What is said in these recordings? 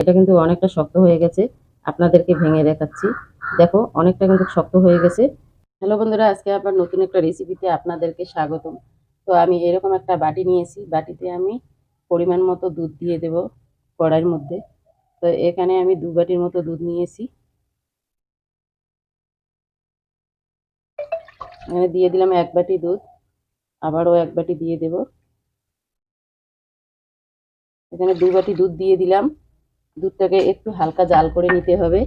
এটা কিন্তু অনেকটা শক্ত হয়ে গেছে। আপনাদেরকে ভেঙে দেখাচ্ছি। দেখো, অনেকটা কিন্তু শক্ত হয়ে গেছে। হ্যালো বন্ধুরা, আজকে আবার নতুন একটা রেসিপিতে আপনাদেরকে স্বাগতম। তো আমি এরকম একটা বাটি নিয়েছি। বাটিতে আমি পরিমাণ মতো দুধ দিয়ে দেব কড়াইয়ের মধ্যে। তো এখানে আমি দু বাটির মতো দুধ নিয়েছি। এখানে দিয়ে দিলাম এক বাটি দুধ। আবারও এক বাটি দিয়ে দেব। এখানে দু বাটি দুধ দিয়ে দিলাম। দুধটাকে একটু হালকা জাল করে নিতে হবে।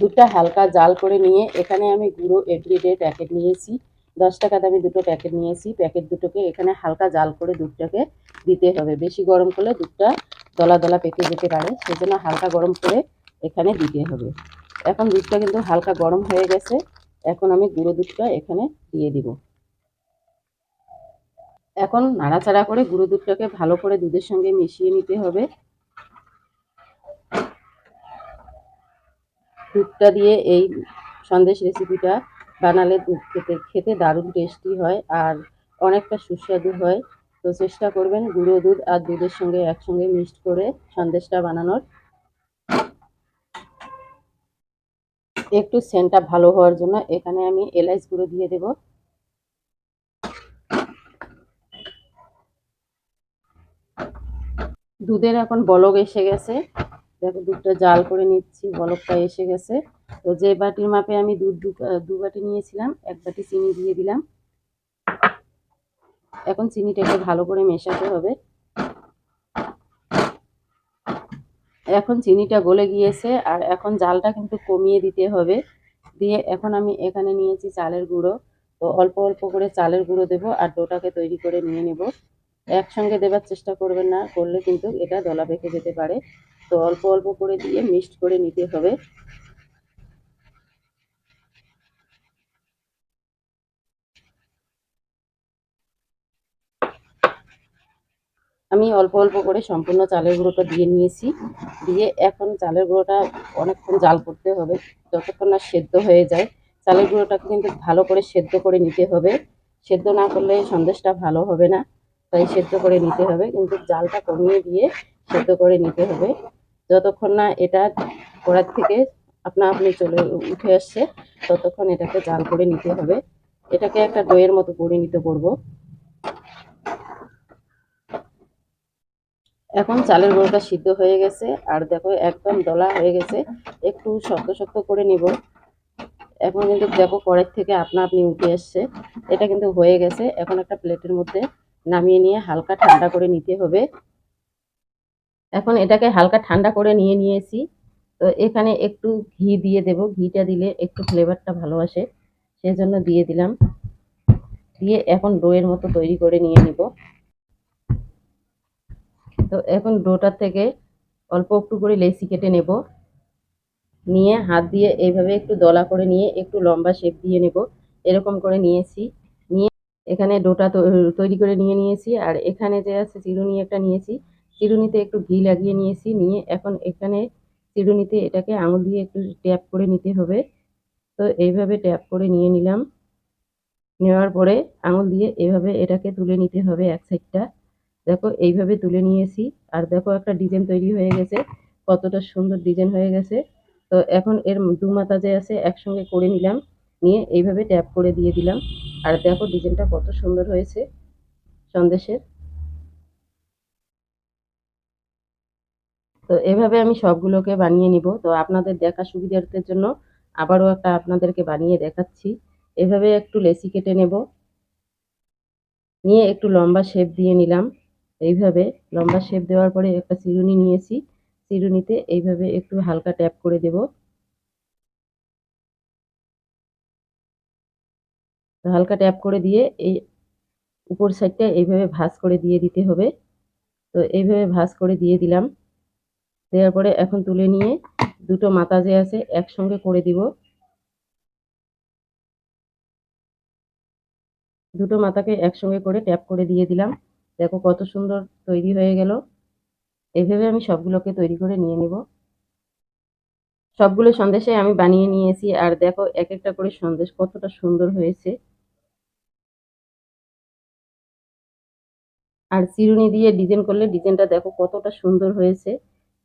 দুধটা হালকা জাল করে নিয়ে এখানে আমি গুঁড়ো এভরিডে প্যাকেট নিয়েছি। দশ টাকা দামি দুটো প্যাকেট নিয়েছি। প্যাকেট দুটোকে এখানে হালকা জাল করে দুধটাকে দিতে হবে। বেশি গরম করলে দুধটা দলা দলা পেকে যেতে পারে, সেজন্য হালকা গরম করে এখানে দিতে হবে। এখন দুধটা কিন্তু হালকা গরম হয়ে গেছে। এখন আমি গুঁড়ো দুধটা এখানে দিয়ে দিব। এখন নাড়াচাড়া করে গুঁড়ো দুধটাকে ভালো করে দুধের সঙ্গে মিশিয়ে নিতে হবে। দুধটা দিয়ে এই সন্দেশ রেসিপিটা বানালে দুধ খেতে খেতে দারুণ টেস্টি হয় আর অনেকটা সুস্বাদু হয়। তো চেষ্টা করবেন গুঁড়ো দুধ আর দুধের সঙ্গে একসঙ্গে মিক্সড করে সন্দেশটা বানানোর। একটু সেন্টটা ভালো হওয়ার জন্য এখানে আমি এলাইচ গুঁড়ো দিয়ে দেব। দুধের এখন বলক এসে গেছে। দেখো, দুধটা জাল করে নিচ্ছি, বলকটা এসে গেছে। তো যে বাটির মাপে আমি দুধ দু বাটি নিয়েছিলাম, এক বাটি চিনি দিয়ে দিলাম। এখন চিনিটাকে ভালো করে মেশাতে হবে। এখন চিনিটা গলে গিয়েছে, আর এখন জালটা কিন্তু কমিয়ে দিতে হবে। দিয়ে এখন আমি এখানে নিয়েছি চালের গুঁড়ো। তো অল্প অল্প করে চালের গুঁড়ো দেবো, আর ডোটাকে তৈরি করে নিয়ে নেব। একসঙ্গে দেবার চেষ্টা করবেন না, করলে কিন্তু এটা দলা পেকে যেতে পারে। তো অল্প অল্প করে দিয়ে মিক্সড করে নিতে হবে। আমি অল্প অল্প করে সম্পূর্ণ চালের গুঁড়োটা দিয়ে নিয়েছি। দিয়ে এখন চালের গুঁড়োটা অনেকক্ষণ জাল করতে হবে। যতক্ষণ না সেদ্ধ হয়ে যায়, চালের গুঁড়োটাকে কিন্তু ভালো করে সেদ্ধ করে নিতে হবে। সেদ্ধ না করলে সন্দেশটা ভালো হবে না। তাই সেদ্ধ করে নিতে হবে। কিন্তু জালটা কমিয়ে দিয়ে সেদ্ধ করে নিতে হবে। যতক্ষণ না এটা কড়ার থেকে আপনা আপনি চলে উঠে আসছে, ততক্ষণ এটাকে জাল করে নিতে হবে। এটাকে একটা দইয়ের মতো পরিণত করব এখন চালের গুঁড়োটা সিদ্ধ হয়ে গেছে। আর দেখো একদম দলা হয়ে গেছে। একটু শক্ত শক্ত করে নিব। এখন কিন্তু দেখো কড়াই থেকে আপনা আপনি উঠে এসছে এটা কিন্তু হয়ে গেছে। এখন একটা প্লেটের মধ্যে নামিয়ে নিয়ে হালকা ঠান্ডা করে নিতে হবে। এখন এটাকে হালকা ঠান্ডা করে নিয়ে নিয়েছি। তো এখানে একটু ঘি দিয়ে দেব। ঘিটা দিলে একটু ফ্লেভারটা ভালো আসে। সেজন্য দিয়ে দিলাম। দিয়ে এখন ডোয়ের মতো তৈরি করে নিয়ে নিব। তো এখন ডোটার থেকে অল্প একটু করে লেসি কেটে নেব। নিয়ে হাত দিয়ে এইভাবে একটু দলা করে নিয়ে একটু লম্বা শেপ দিয়ে নেব। এরকম করে নিয়েছি। নিয়ে এখানে ডোটা তৈরি করে নিয়ে নিয়েছি। আর এখানে যে আছে চিরুনি একটা নিয়েছি। চিরুনিতে একটু ঘি লাগিয়ে নিয়েছি। নিয়ে এখন এখানে চিরুনিতে এটাকে আঙুল দিয়ে একটু ট্যাপ করে নিতে হবে। তো এইভাবে ট্যাপ করে নিয়ে নিলাম। নেওয়ার পরে আঙুল দিয়ে এভাবে এটাকে তুলে নিতে হবে এক সাইডটা। দেখো এইভাবে তুলে নিয়েছি। আর দেখো একটা ডিজাইন তৈরি হয়ে গেছে। কতটা সুন্দর ডিজাইন হয়ে গেছে। তো এখন এর দু মাথা যে আছে একসঙ্গে করে নিলাম। নিয়ে এইভাবে ট্যাপ করে দিয়ে দিলাম। আর দেখো ডিজাইনটা কত সুন্দর হয়েছে। সন্দেশের। তো এভাবে আমি সবগুলোকে বানিয়ে নিব। তো আপনাদের দেখা সুবিধার্থের জন্য আবারও একটা আপনাদেরকে বানিয়ে দেখাচ্ছি। এভাবে একটু লেসি কেটে নেব। নিয়ে একটু লম্বা শেপ দিয়ে নিলাম। এইভাবে লম্বা শেপ দেওয়ার পরে একটা চিরুনি নিয়েছি। চিরুনিতে এইভাবে একটু হালকা ট্যাপ করে দেব। হালকা ট্যাপ করে দিয়ে এই উপর সাইডটা এইভাবে ভাঁজ করে দিয়ে দিতে হবে। তো এইভাবে ভাঁজ করে দিয়ে দিলাম। দেওয়ার পরে এখন তুলে নিয়ে দুটো মাথা যে আছে একসঙ্গে করে দিব। দুটো মাথাকে একসঙ্গে করে ট্যাপ করে দিয়ে দিলাম। দেখো কত সুন্দর তৈরি হয়ে গেল। এভাবে আমি সবগুলোকে তৈরি করে নিয়ে নিব। সবগুলো সন্দেশে আমি বানিয়ে নিয়েছি। আর দেখো এক একটা করে সন্দেশ কতটা সুন্দর হয়েছে। আর চিরুনি দিয়ে ডিজাইন করলে ডিজাইনটা দেখো কতটা সুন্দর হয়েছে।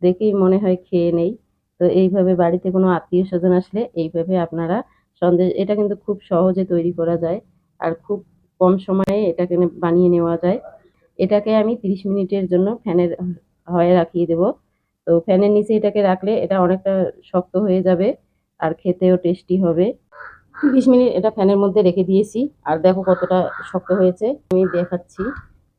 দেখেই মনে হয় খেয়ে নেই। তো এইভাবে বাড়িতে কোনো আত্মীয় স্বজন আসলে এইভাবে আপনারা সন্দেশ এটা কিন্তু খুব সহজে তৈরি করা যায় আর খুব কম সময়ে এটাকে বানিয়ে নেওয়া যায়। এটাকে আমি 30 মিনিটের জন্য ফ্যানের হয়ে রাখিয়ে দেব। তো ফ্যানের নিচে এটাকে রাখলে এটা অনেকটা শক্ত হয়ে যাবে আর খেতেও টেস্টি হবে। তিরিশ মিনিট এটা ফ্যানের মধ্যে রেখে দিয়েছি। আর দেখো কতটা শক্ত হয়েছে। আমি দেখাচ্ছি।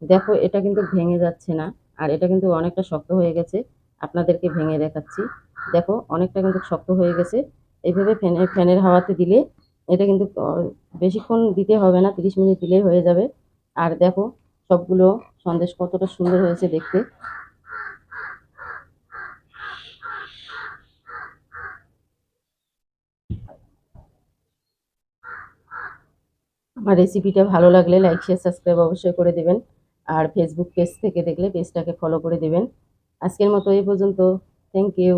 দেখো, এটা কিন্তু ভেঙে যাচ্ছে না, আর এটা কিন্তু অনেকটা শক্ত হয়ে গেছে। আপনাদেরকে ভেঙে দেখাচ্ছি। দেখো, অনেকটা কিন্তু শক্ত হয়ে গেছে। এইভাবে ফ্যানের ফ্যানের হাওয়াতে দিলে এটা কিন্তু বেশিক্ষণ দিতে হবে না, তিরিশ মিনিট দিলেই হয়ে যাবে। আর দেখো, সবগুলো সন্দেশ কতটা সুন্দর হয়েছে দেখতে। আমার রেসিপিটা ভালো লাগলে লাইক শেয়ার সাবস্ক্রাইব অবশ্যই করে দেবেন। আর ফেসবুক পেজ থেকে দেখলে পেজটাকে ফলো করে দেবেন। আজকের মতো এই পর্যন্ত। Thank you